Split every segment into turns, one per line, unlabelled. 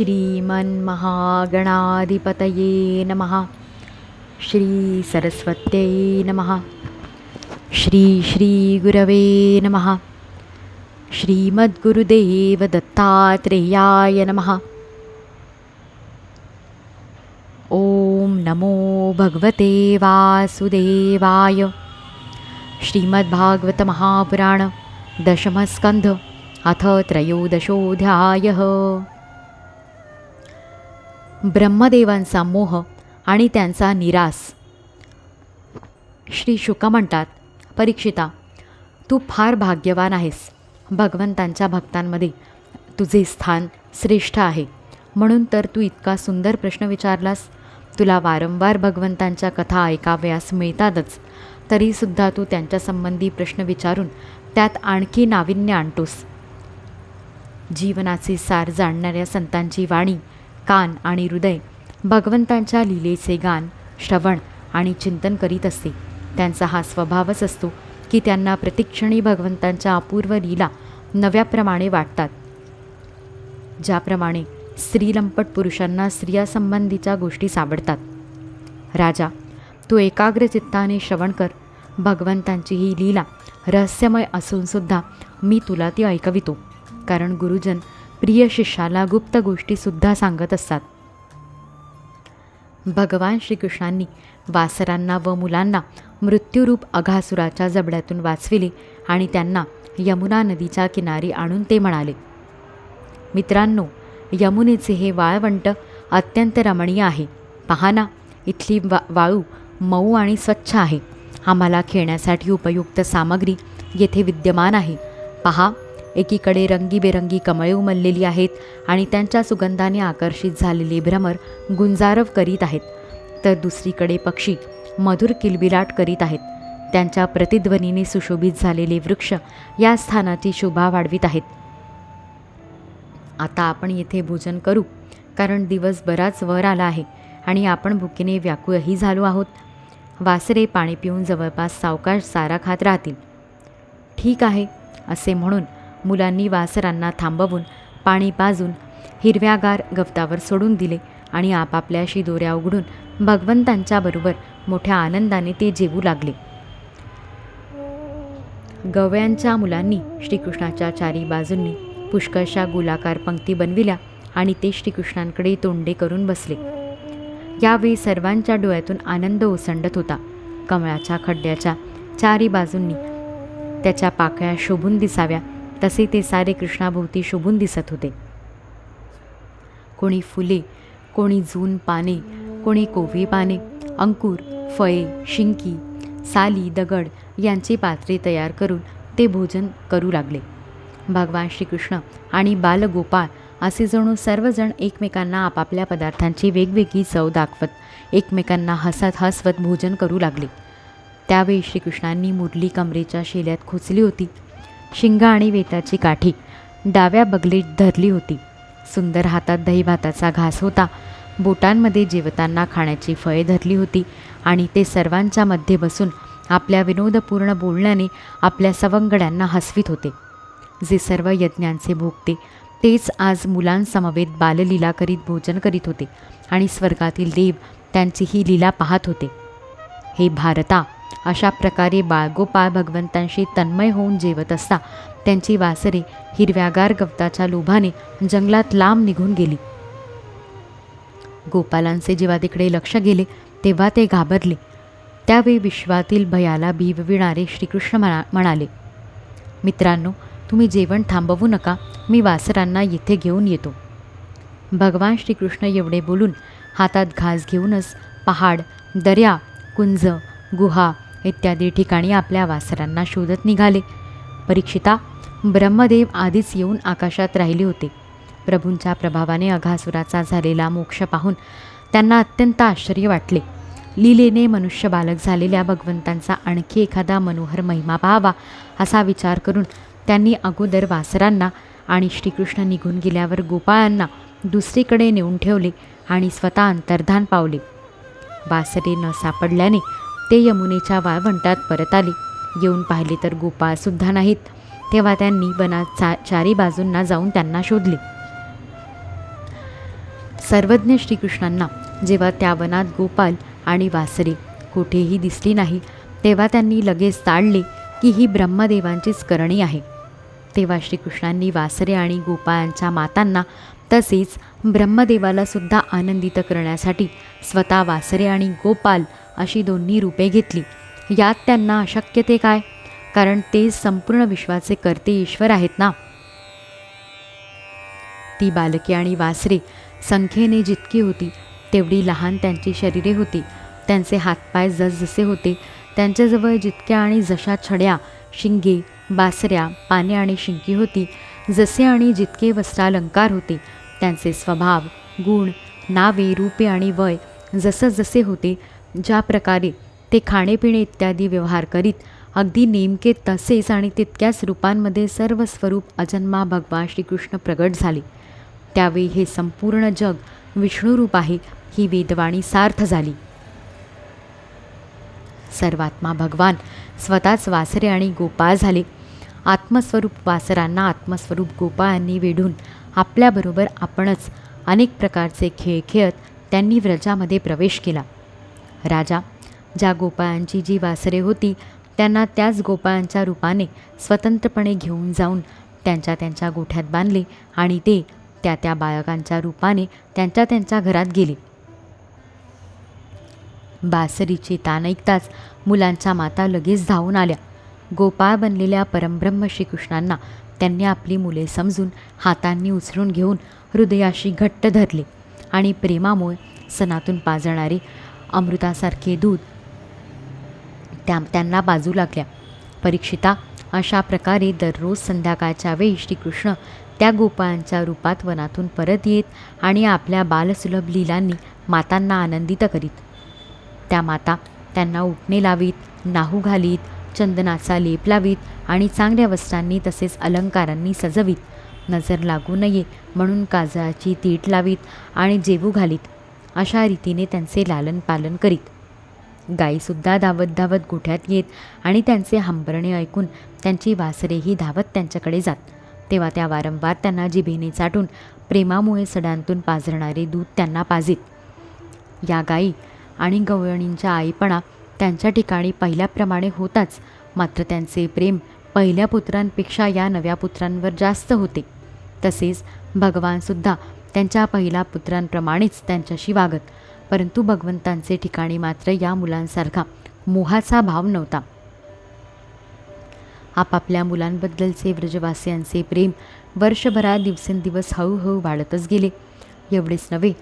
श्रीमन्महागणाधिपतये नमः। श्रीसरस्वत्यै नमः। श्री श्रीगुरवे नमः। श्रीमद्गुरुदेव दत्तात्रेयाय नमः। ॐ नमो भगवते वासुदेवाय। श्रीमद्भागवतमहापुराण दशमस्कन्ध अथ त्रयोदशोऽध्यायः ब्रह्मदेवांचा मोह आणि त्यांचा निरास. श्री शुक म्हणतात परीक्षिता तू फार भाग्यवान आहेस. भगवंतांच्या भक्तांमध्ये तुझे स्थान श्रेष्ठ आहे. म्हणून तर तू इतका सुंदर प्रश्न विचारलास. तुला वारंवार भगवंतांच्या कथा ऐकाव्यास मिळतातच. तरीसुद्धा तू त्यांच्यासंबंधी प्रश्न विचारून त्यात आणखी नाविन्य आणतोस. जीवनाचे सार जाणणाऱ्या संतांची वाणी कान आणि हृदय. भगवंतांच्या लीलेचे गान श्रवण आणि चिंतन करीत असते. त्यांचा हा स्वभावच असतो की त्यांना प्रतिक्षणी भगवंतांच्या अपूर्व लीला नव्याप्रमाणे वाटतात. ज्याप्रमाणे स्त्रीलंपट पुरुषांना स्त्रियासंबंधीच्या गोष्टी सावडतात. राजा तू एकाग्र चित्ताने श्रवण कर. भगवंतांची ही लीला रहस्यमय असूनसुद्धा मी तुला ती ऐकवितो. कारण गुरुजन प्रिय शिष्याला गुप्त गोष्टीसुद्धा सांगत असतात. भगवान श्रीकृष्णांनी वासरांना व मुलांना मृत्यूरूप अघासुराच्या जबड्यातून वाचविले आणि त्यांना यमुना नदीच्या किनारी आणून ते म्हणाले मित्रांनो यमुनेचे हे वाळवंट अत्यंत रमणीय आहे. पहा ना इथली वा वाळू मऊ आणि स्वच्छ आहे. आम्हाला खेळण्यासाठी उपयुक्त सामग्री येथे विद्यमान आहे. पहा एकीकडे रंगीबेरंगी कमळे उमललेली आहेत आणि त्यांच्या सुगंधाने आकर्षित झालेले भ्रमर गुंजारव करीत आहेत. तर दुसरीकडे पक्षी मधुर किलबिलाट करीत आहेत. त्यांच्या प्रतिध्वनीने सुशोभित झालेले वृक्ष या स्थानाची शोभा वाढवित आहेत. आता आपण येथे भोजन करू कारण दिवस बराच वर आला आहे आणि आपण भुकेने व्याकुळही झालो आहोत. वासरे पाणी पिऊन जवळपास सावकाश सारा खात राहतील. ठीक आहे असे म्हणून मुलांनी वासरांना थांबवून पाणी पाजून हिरव्यागार गवतावर सोडून दिले आणि आपापल्याशी दोऱ्या उघडून भगवंतांच्याबरोबर मोठ्या आनंदाने ते जेवू लागले. गव्यांच्या मुलांनी श्रीकृष्णाच्या चारी बाजूंनी पुष्कळशा गोलाकार पंक्ती बनविल्या आणि ते श्रीकृष्णांकडे तोंडे करून बसले. यावेळी सर्वांच्या डोळ्यातून आनंद ओसंडत होता. कमळाच्या खड्ड्याच्या चारी बाजूंनी त्याच्या पाकळ्या शोभून दिसाव्या. तसे ते सारे कृष्णाभोवती शोभून दिसत होते. कोणी फुले कोणी जून पाने कोणी कोवी पाने अंकुर फळे शिंकी साली दगड यांची पात्रे तयार करून ते भोजन करू लागले. भगवान श्रीकृष्ण आणि बालगोपाळ असे जणू सर्वजण एकमेकांना आपापल्या पदार्थांची वेगवेगळी चव दाखवत एकमेकांना हसत हसवत भोजन करू लागले. त्यावेळी श्रीकृष्णांनी मुरली कमरेच्या शेल्यात खोचली होती. शिंगा आणि वेताची काठी. डाव्या बगलीत धरली होती. सुंदर हातात दहीभाताचा घास होता. बोटांमध्ये जेवताना खाण्याची फळे धरली होती आणि ते सर्वांच्या मध्ये बसून आपल्या विनोदपूर्ण बोलण्याने आपल्या सवंगड्यांना हसवीत होते. जे सर्व यज्ञांचे भोगते तेच आज मुलांसमवेत बाललीला करीत भोजन करीत होते आणि स्वर्गातील देव त्यांची ही लीला पाहत होते. हे भारता अशा प्रकारे बाळगोपाळ भगवंतांशी तन्मय होऊन जेवत असता. त्यांची वासरे हिरव्यागार गवताच्या लोभाने जंगलात लांब निघून गेली. गोपालांचे जेव्हा तिकडे लक्ष गेले तेव्हा ते घाबरले. त्यावेळी विश्वातील भयाला भिवविणारे श्रीकृष्ण म्हणा म्हणाले मित्रांनो तुम्ही जेवण थांबवू नका मी वासरांना येथे घेऊन येतो. भगवान श्रीकृष्ण एवढे बोलून हातात घास घेऊनच पहाड दर्या कुंज गुहा इत्यादी ठिकाणी आपल्या वासरांना शोधत निघाले. परीक्षिता ब्रह्मदेव आधीच येऊन आकाशात राहिले होते. प्रभूंच्या प्रभावाने अघासुराचा झालेला मोक्ष पाहून त्यांना अत्यंत आश्चर्य वाटले. लीलेने मनुष्य बालक झालेल्या भगवंतांचा आणखी एखादा मनोहर महिमा पाहावा असा विचार करून त्यांनी अगोदर वासरांना आणि श्रीकृष्ण निघून गेल्यावर गोपाळांना दुसरीकडे नेऊन ठेवले आणि स्वतः अंतर्धान पावले. वासरे न सापडल्याने ते यमुनेच्या वाळवंटात परत आले. येऊन पाहिले तर गोपाळसुद्धा नाहीत. तेव्हा त्यांनी वनात चा चारी बाजूंना जाऊन त्यांना शोधले. सर्वज्ञ श्रीकृष्णांना जेव्हा त्या वनात गोपाल आणि वासरे कुठेही दिसली नाही तेव्हा त्यांनी लगेच ताळले की ही ब्रह्मदेवांचीच करणी आहे. तेव्हा श्रीकृष्णांनी वासरे आणि गोपाळांच्या मातांना तसेच ब्रह्मदेवालासुद्धा आनंदित करण्यासाठी स्वतः वासरे आणि गोपाल अशी दोन्ही रूपे घेतली. यात त्यांना अशक्य ते काय? कारण ते संपूर्ण विश्वाचे कर्ते ईश्वर आहेत ना? ती बालके आणि वासरे संख्येने जितकी होती तेवढी लहान त्यांची शरीरे होती. त्यांचे हातपाय जसजसे होते. त्यांच्याजवळ जितक्या आणि जशा छड्या शिंगे बासऱ्या पाने आणि शिंकी होती जसे आणि जितके वस्त्रालंकार होते त्यांचे स्वभाव गुण नावे रूपे आणि वय जसं जसे होते ज्या प्रकारे ते खाणेपिणे इत्यादी व्यवहार करीत अगदी नेमके तसेच आणि तितक्याच रूपांमध्ये सर्व स्वरूप अजन्मा भगवान श्रीकृष्ण प्रगट झाले. त्यावेळी हे संपूर्ण जग विष्णुरूप आहे ही वेदवाणी सार्थ झाली. सर्वात्मा भगवान स्वतःच वासरे आणि गोपाळ झाले. आत्मस्वरूप वासरांना आत्मस्वरूप गोपाळांनी वेढून आपल्याबरोबर आपणच अनेक प्रकारचे खेळ खेळत त्यांनी व्रजामध्ये प्रवेश केला. राजा. ज्या गोपाळांची जी वासरे होती त्यांना त्याच गोपाळांच्या रूपाने स्वतंत्रपणे घेऊन जाऊन त्यांच्या त्यांच्या गोठ्यात बांधले आणि ते त्या त्या बाळकांच्या रूपाने त्यांच्या त्यांच्या घरात गेले. बासरीचे तान ऐकताच मुलांच्या माता लगेच धावून आल्या. गोपाळ बनलेल्या परमब्रह्म श्रीकृष्णांना त्यांनी आपली मुले समजून हातांनी उचलून घेऊन हृदयाशी घट्ट धरले आणि प्रेमामुळे सणातून पाजणारे अमृतासारखे दूध त्या त्यांना बाजू लागल्या. परीक्षिता अशा प्रकारे दररोज संध्याकाळच्या वेळी श्रीकृष्ण त्या गोपाळांच्या रूपात वनातून परत येत आणि आपल्या बालसुलभ लीलांनी मातांना आनंदित करीत. त्या माता त्यांना उठणे लावीत नाहू घालीत चंदनाचा लेप लावीत आणि चांगल्या वस्त्रांनी तसेच अलंकारांनी सजवीत. नजर लागू नये म्हणून काजळाची तीट लावीत आणि जेवू घालीत. अशा रीतीने त्यांचे लालन पालन करीत. गायीसुद्धा धावत धावत गोठ्यात येत आणि त्यांचे हंबरणे ऐकून त्यांची वासरेही धावत त्यांच्याकडे जात. तेव्हा त्या वारंवार त्यांना जिभेने चाटून प्रेमामुळे सडांतून पाझरणारे दूध त्यांना पाजित. या गायी आणि गवळणींच्या आईपणा त्यांच्या ठिकाणी पहिल्याप्रमाणे होताच मात्र त्यांचे प्रेम पहिल्या पुत्रांपेक्षा या नव्या पुत्रांवर जास्त होते. तसेच भगवानसुद्धा त्यांच्या पहिल्या पुत्रांप्रमाणेच त्यांच्याशी वागत परंतु भगवंतांचे ठिकाणी मात्र या मुलांसारखा मोहाचा भाव नव्हता. आपापल्या मुलांबद्दलचे व्रजवासियांचे प्रेम वर्षभरात दिवसेंदिवस हळूहळू वाढतच गेले. एवढेच नव्हे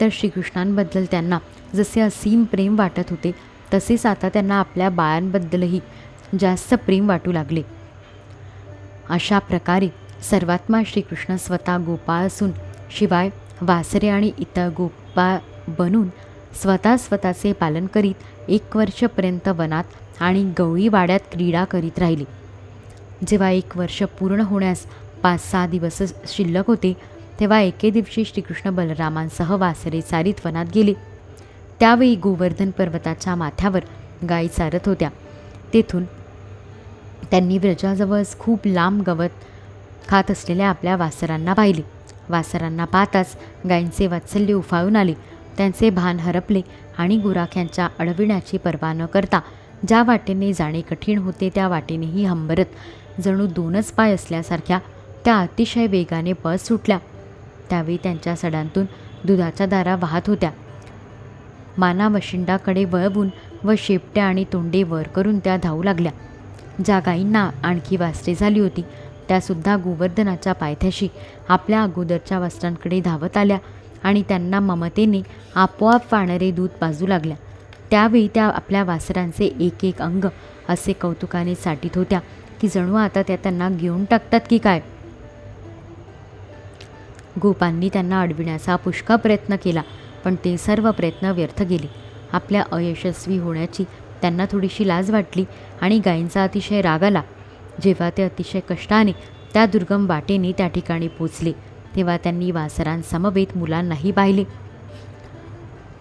तर श्रीकृष्णांबद्दल त्यांना जसे असीम प्रेम वाटत होते तसेच आता त्यांना आपल्या बाळांबद्दलही जास्त प्रेम वाटू लागले. अशा प्रकारे सर्वात्मा श्रीकृष्ण स्वतः गोपाळ असून शिवाय वासरे आणि इतर गोपा बनून स्वतः स्वतःचे पालन करीत एक वर्षपर्यंत वनात आणि गवळीवाड्यात क्रीडा करीत राहिले. जेव्हा एक वर्ष पूर्ण होण्यास पाच सहा दिवस शिल्लक होते तेव्हा एके दिवशी श्रीकृष्ण बलरामांसह वासरे चारीत वनात गेले. त्यावेळी गोवर्धन पर्वताच्या माथ्यावर गायी चारत होत्या. तेथून त्यांनी व्रजाजवळच खूप लांब गवत खात असलेल्या आपल्या वासरांना पाहिले. वासरांना पाहताच गायींचे वात्सल्य उफाळून आले. त्यांचे भान हरपले आणि गुराख्यांच्या अडविण्याची पर्वा न करता ज्या वाटेने जाणे कठीण होते त्या वाटेनेही हंबरत जणू दोनच पाय असल्यासारख्या त्या अतिशय वेगाने पळ सुटल्या. त्यावेळी त्यांच्या सडांतून दुधाच्या दारा वाहत होत्या. माना वशिंडाकडे वळवून व शेपट्या आणि तोंडे वर करून त्या धावू लागल्या. ज्या गायींना आणखी वासरे झाली होती त्यासुद्धा गोवर्धनाच्या पायथ्याशी आपल्या अगोदरच्या वस्त्रांकडे धावत आल्या आणि त्यांना ममतेने आपोआप वाणरे दूध पाजू लागल्या. त्यावेळी त्या आपल्या वासरांचे एक एक अंग असे कौतुकाने साटीत होत्या की जणू आता त्या त्यांना घेऊन टाकतात की काय? गोपांनी त्यांना अडविण्याचा पुष्कळ प्रयत्न केला पण ते सर्व प्रयत्न व्यर्थ गेले. आपल्या अयशस्वी होण्याची त्यांना थोडीशी लाज वाटली आणि गायींचा अतिशय राग आला. जेव्हा ते अतिशय कष्टाने त्या दुर्गम वाटेने त्या ठिकाणी पोचले तेव्हा त्यांनी वासरांसमवेत मुलांनाही पाहिले.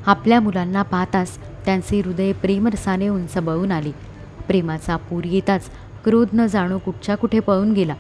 आपल्या मुलांना पाहताच त्यांचे हृदय प्रेमरसाने उंच बळून आले. प्रेमाचा पूर येताच क्रोध न जाणू कुठच्या कुठे पळून गेला.